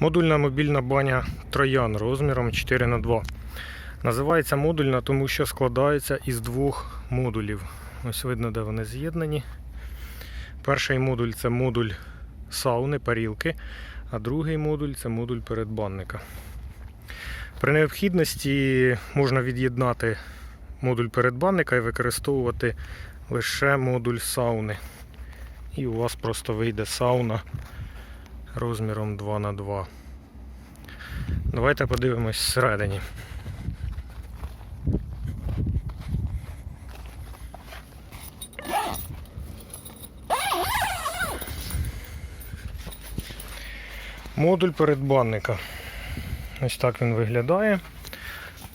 Модульна мобільна баня Троян розміром 4х2. Називається модульна, тому що складається із двох модулів. Ось видно, де вони з'єднані. Перший модуль це модуль сауни, парілки, а другий модуль це модуль передбанника. При необхідності можна від'єднати модуль передбанника і використовувати лише модуль сауни. І у вас просто вийде сауна розміром 2х2. Давайте подивимось всередині. Модуль передбанника. Ось так він виглядає.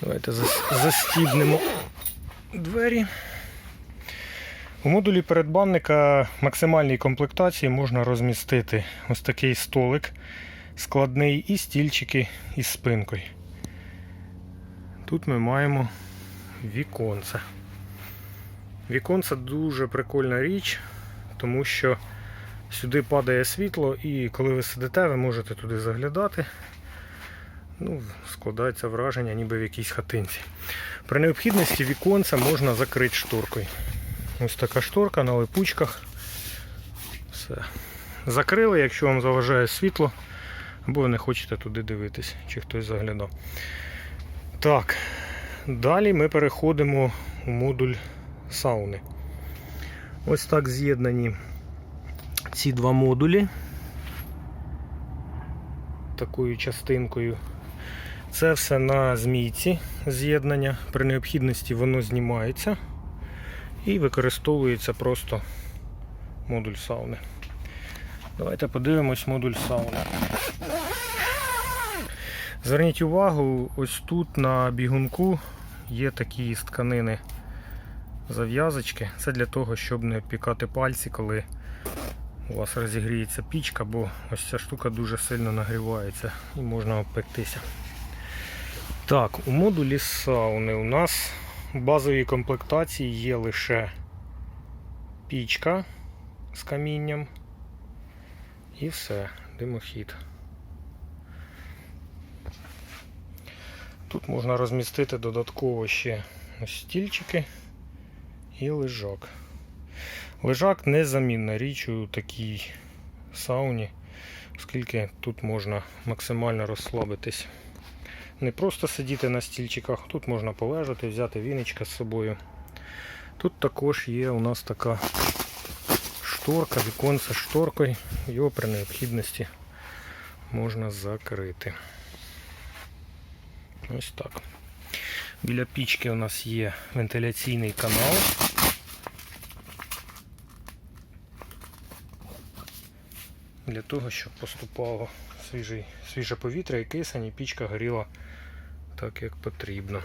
Давайте зас- застібнемо двері. У модулі передбанника максимальній комплектації можна розмістити ось такий столик складний і стільчики із спинкою. Тут ми маємо віконце. Віконце дуже прикольна річ, тому що сюди падає світло, і коли ви сидите, ви можете туди заглядати. Ну, складається враження, ніби в якійсь хатинці. При необхідності віконце можна закрити шторкою. Ось така шторка на липучках. Все. Закрили, якщо вам заважає світло, або ви не хочете туди дивитись, чи хтось заглядав. Так, далі ми переходимо у модуль сауни. Ось так з'єднані ці два модулі такою частинкою. Це все на змійці з'єднання. При необхідності воно знімається і використовується просто модуль сауни. Давайте подивимось модуль сауни. Зверніть увагу, ось тут на бігунку є такі з тканини зав'язочки. Це для того, щоб не пікати пальці, коли у вас розігріється пічка, бо ось ця штука дуже сильно нагрівається і можна обпектися. Так, у модулі сауни у нас в базовій комплектації є лише пічка з камінням і все, димохід. Тут можна розмістити додатково ще стільчики і лежак. Лежак незамінна річ у такій сауні, оскільки тут можна максимально розслабитись. Не просто сидіти на стільчиках, тут можна полежати, взяти віничка з собою. Тут також є у нас така шторка, віконце з шторкою, його при необхідності можна закрити. Ось так. Біля пічки у нас є вентиляційний канал. Для того, щоб поступало свіже повітря і кисень, і пічка горіла так, як потрібно.